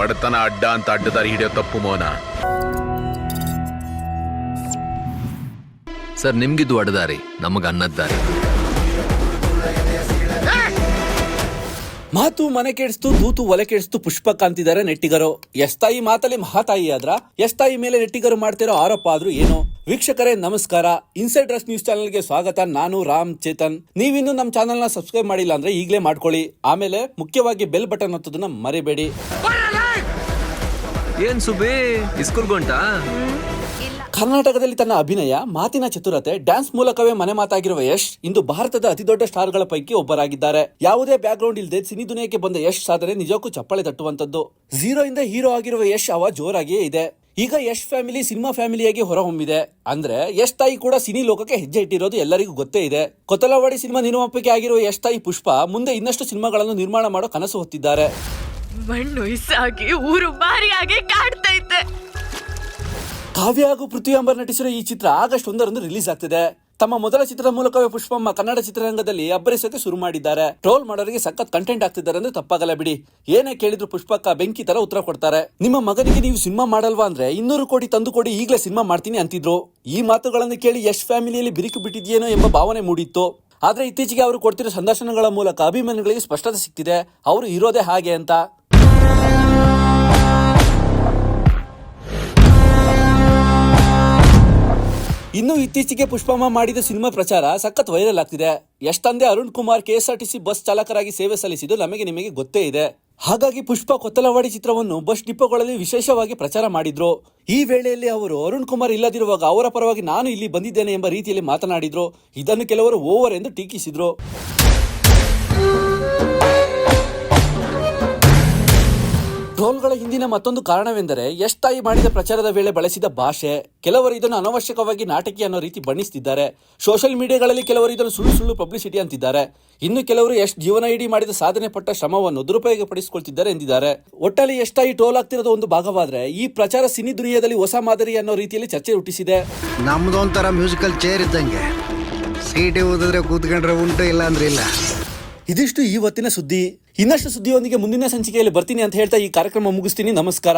ಬಡತನ ಅಡ್ಡ ಅಂತ ಅಡ್ಡದಾರಿ ಹಿಡಿಯೋ ತಪ್ಪು ಮೋನ. ಸರ್ ನಿಮ್ಗಿದ್ದು ಅಡ್ಡದಾರಿ ನಮಗ ಅನ್ನದ್ದಾರಿ ಮಾತು ಮನೆ ಕೆಡಿಸ್ತು ತೂತು ಒಲೆ ಕೆಡಿಸ್ತು ಪುಷ್ಪಕ್ ಅಂತಿದ್ದಾರೆ ನೆಟ್ಟಿಗರು. ಎಸ್ತಾಯಿ ಮಾತಲ್ಲಿ ಮಹಾತಾಯಿ ಆದ್ರ ಎಸ್ತಾಯಿ ಮೇಲೆ ನೆಟ್ಟಿಗರು ಮಾಡ್ತಿರೋ ಆರೋಪ ಆದ್ರೂ ಏನು? ವೀಕ್ಷಕರೇ ನಮಸ್ಕಾರ. ಇನ್ಸೈಡ್ ರಸ್ ನ್ಯೂಸ್ ಚಾನೆಲ್ಗೆ ಸ್ವಾಗತ. ನಾನು ರಾಮ್ ಚೇತನ್. ನೀವಿನ್ನು ನಮ್ಮ ಚಾನೆಲ್ನ ಸಬ್ಸ್ಕ್ರೈಬ್ ಮಾಡಿಲ್ಲ ಅಂದ್ರೆ ಈಗಲೇ ಮಾಡ್ಕೊಳ್ಳಿ. ಆಮೇಲೆ ಮುಖ್ಯವಾಗಿ ಬೆಲ್ ಬಟನ್ ಒತ್ತೋದನ್ನ ಮರಿಬೇಡಿ. ಏನ್ ಸುಬಿ ಇಸ್ಕೂಲ್ಗೊಂಟ? ಕರ್ನಾಟಕದಲ್ಲಿ ತನ್ನ ಅಭಿನಯ, ಮಾತಿನ ಚತುರತೆ, ಡ್ಯಾನ್ಸ್ ಮೂಲಕವೇ ಮನೆ ಮಾತಾಗಿರುವ ಯಶ್ ಇಂದು ಭಾರತದ ಅತಿದೊಡ್ಡ ಸ್ಟಾರ್ಗಳ ಪೈಕಿ ಒಬ್ಬರಾಗಿದ್ದಾರೆ. ಯಾವುದೇ ಬ್ಯಾಕ್ ಗ್ರೌಂಡ್ ಇಲ್ಲದೆ ಸಿನಿ ದುನಿಯಕ್ಕೆ ಬಂದ ಯಶ್ ಸಾಧನೆ ನಿಜಕ್ಕೂ ಚಪ್ಪಳೆ ತಟ್ಟುವಂತದ್ದು ಝೀರೋ ಇಂದ ಹೀರೋ ಆಗಿರುವ ಯಶ್ ಅವ ಜೋರಾಗಿಯೇ ಇದೆ. ಈಗ ಯಶ್ ಫ್ಯಾಮಿಲಿ ಸಿನಿಮಾ ಫ್ಯಾಮಿಲಿಯಾಗಿ ಹೊರಹೊಮ್ಮಿದೆ. ಅಂದ್ರೆ ಯಶ್ ತಾಯಿ ಕೂಡ ಸಿನಿ ಲೋಕಕ್ಕೆ ಹೆಜ್ಜೆ ಇಟ್ಟಿರೋದು ಎಲ್ಲರಿಗೂ ಗೊತ್ತೇ ಇದೆ. ಕೊತ್ತಲವಾಡಿ ಸಿನಿಮಾ ನಿರ್ಮಾಪಕಿ ಆಗಿರುವ ಯಶ್ ತಾಯಿ ಪುಷ್ಪ ಮುಂದೆ ಇನ್ನಷ್ಟು ಸಿನಿಮಾಗಳನ್ನು ನಿರ್ಮಾಣ ಮಾಡೋ ಕನಸು ಹೊತ್ತಿದ್ದಾರೆ. ಮಣ್ಣು ಇಸಾಗಿ ಊರು ಬಾರಿಯಾಗಿ ಕಾಡ್ತೈತೆ. ಕಾವ್ಯ ಹಾಗೂ ಪೃಥ್ವಿ ಅಂಬರ್ ನಟಿಸಿರೋ ಈ ಚಿತ್ರ ಆಗಸ್ಟ್ ಒಂದರಂದು ರಿಲೀಸ್ ಆಗ್ತಿದೆ. ತಮ್ಮ ಮೊದಲ ಚಿತ್ರದ ಮೂಲಕವೇ ಪುಷ್ಪಮ್ಮ ಕನ್ನಡ ಚಿತ್ರರಂಗದಲ್ಲಿ ಅಬ್ಬರಿಸೋಕೆ ಶುರು ಮಾಡಿದ್ದಾರೆ. ಟ್ರೋಲ್ ಮಾಡೋರಿಗೆ ಸಖತ್ ಕಂಟೆಂಟ್ ಆಗ್ತಿದ್ದಾರೆ ಅಂದ್ರೆ ತಪ್ಪಾಗಲ್ಲ ಬಿಡಿ. ಏನೇ ಕೇಳಿದ್ರು ಪುಷ್ಪಕ್ಕ ಬೆಂಕಿ ತರ ಉತ್ತರ ಕೊಡ್ತಾರೆ. ನಿಮ್ಮ ಮಗನಿಗೆ ನೀವು ಸಿನಿಮಾ ಮಾಡಲ್ವಾ ಅಂದ್ರೆ ಇನ್ನೂರು ಕೋಟಿ ತಂದು ಕೊಡಿ, ಈಗಲೇ ಸಿನಿಮಾ ಮಾಡ್ತೀನಿ ಅಂತಿದ್ರು. ಈ ಮಾತುಗಳನ್ನು ಕೇಳಿ ಯಶ್ ಫ್ಯಾಮಿಲಿಯಲ್ಲಿ ಬಿರುಕು ಬಿಟ್ಟಿದೆಯೇನೋ ಎಂಬ ಭಾವನೆ ಮೂಡಿತ್ತು. ಆದ್ರೆ ಇತ್ತೀಚೆಗೆ ಅವರು ಕೊಡ್ತಿರೋ ಸಂದರ್ಶನಗಳ ಮೂಲಕ ಅಭಿಮಾನಿಗಳಿಗೆ ಸ್ಪಷ್ಟತೆ ಸಿಕ್ತಿದೆ ಅವರು ಇರೋದೇ ಹಾಗೆ ಅಂತ. ಇನ್ನು ಇತ್ತೀಚೆಗೆ ಪುಷ್ಪಮ್ಮ ಮಾಡಿದ ಸಿನಿಮಾ ಪ್ರಚಾರ ಸಖತ್ ವೈರಲ್ ಆಗ್ತಿದೆ. ಎಷ್ಟಂದೆ ಅರುಣ್ ಕುಮಾರ್ ಕೆಎಸ್ಆರ್ಟಿಸಿ ಬಸ್ ಚಾಲಕರಾಗಿ ಸೇವೆ ಸಲ್ಲಿಸಿದ್ದು ನಮಗೆ ನಿಮಗೆ ಗೊತ್ತೇ ಇದೆ. ಹಾಗಾಗಿ ಪುಷ್ಪ ಕೊತ್ತಲವಾಡಿ ಚಿತ್ರವನ್ನು ಬಸ್ ಡಿಪೋಗಳಲ್ಲಿ ವಿಶೇಷವಾಗಿ ಪ್ರಚಾರ ಮಾಡಿದ್ರು. ಈ ವೇಳೆಯಲ್ಲಿ ಅವರು ಅರುಣ್ ಕುಮಾರ್ ಇಲ್ಲದಿರುವಾಗ ಅವರ ಪರವಾಗಿ ನಾನು ಇಲ್ಲಿ ಬಂದಿದ್ದೇನೆ ಎಂಬ ರೀತಿಯಲ್ಲಿ ಮಾತನಾಡಿದ್ರು. ಇದನ್ನು ಕೆಲವರು ಓವರ್ ಎಂದು ಟೀಕಿಸಿದ್ರು. ಟ್ರೋಲ್ಗಳ ಹಿಂದಿನ ಮತ್ತೊಂದು ಕಾರಣವೆಂದರೆ ಎಷ್ಟಾಯಿ ಮಾಡಿದ ಪ್ರಚಾರದ ವೇಳೆ ಬಳಸಿದ ಭಾಷೆ. ಕೆಲವರು ಇದನ್ನು ಅನವಶ್ಯಕವಾಗಿ ನಾಟಕೀಯ ಅನ್ನೋ ರೀತಿ ಬಣ್ಣಿಸ್ತಿದ್ದಾರೆ. ಸೋಷಿಯಲ್ ಮೀಡಿಯಾಗಳಲ್ಲಿ ಕೆಲವರು ಇದನ್ನು ಸುಳ್ಳು ಸುಳ್ಳು ಪಬ್ಲಿಸಿಟಿ ಅಂತಿದ್ದಾರೆ. ಇನ್ನು ಕೆಲವರು ಎಷ್ಟು ಜೀವನ ಇಡೀ ಮಾಡಿದ ಸಾಧನೆ ಪಟ್ಟ ಶ್ರಮವನ್ನು ದುರುಪಯೋಗ ಪಡಿಸಿಕೊಳ್ತಿದ್ದಾರೆ ಎಂದಿದ್ದಾರೆ. ಒಟ್ಟಲ್ಲಿ ತಾಯಿ ಟೋಲ್ ಆಗ್ತಿರೋದು ಒಂದು ಭಾಗವಾದ್ರೆ ಈ ಪ್ರಚಾರ ಸಿನಿ ದುನಿಯಾದಲ್ಲಿ ಹೊಸ ಮಾದರಿ ಅನ್ನೋ ರೀತಿಯಲ್ಲಿ ಚರ್ಚೆ ಹುಟ್ಟಿಸಿದೆ. ನಮ್ದೊಂಥರ ಮ್ಯೂಸಿಕಲ್ ಚೇರ್ ಇದ್ದಂಗೆ. ಸೀಟಿ ಓದಿದ್ರೆ ಕೂತ್ಕೊಂಡ್ರೆ ಉಂಟು ಇಲ್ಲ ಅಂದ್ರೆ ಇಲ್ಲ. ಇದಿಷ್ಟು ಇವತ್ತಿನ ಸುದ್ದಿ. ಇನ್ನಷ್ಟು ಸುದ್ದಿಯೊಂದಿಗೆ ಮುಂದಿನ ಸಂಚಿಕೆಯಲ್ಲಿ ಬರ್ತೀನಿ ಅಂತ ಹೇಳ್ತಾ ಈ ಕಾರ್ಯಕ್ರಮ ಮುಗಿಸ್ತೀನಿ. ನಮಸ್ಕಾರ.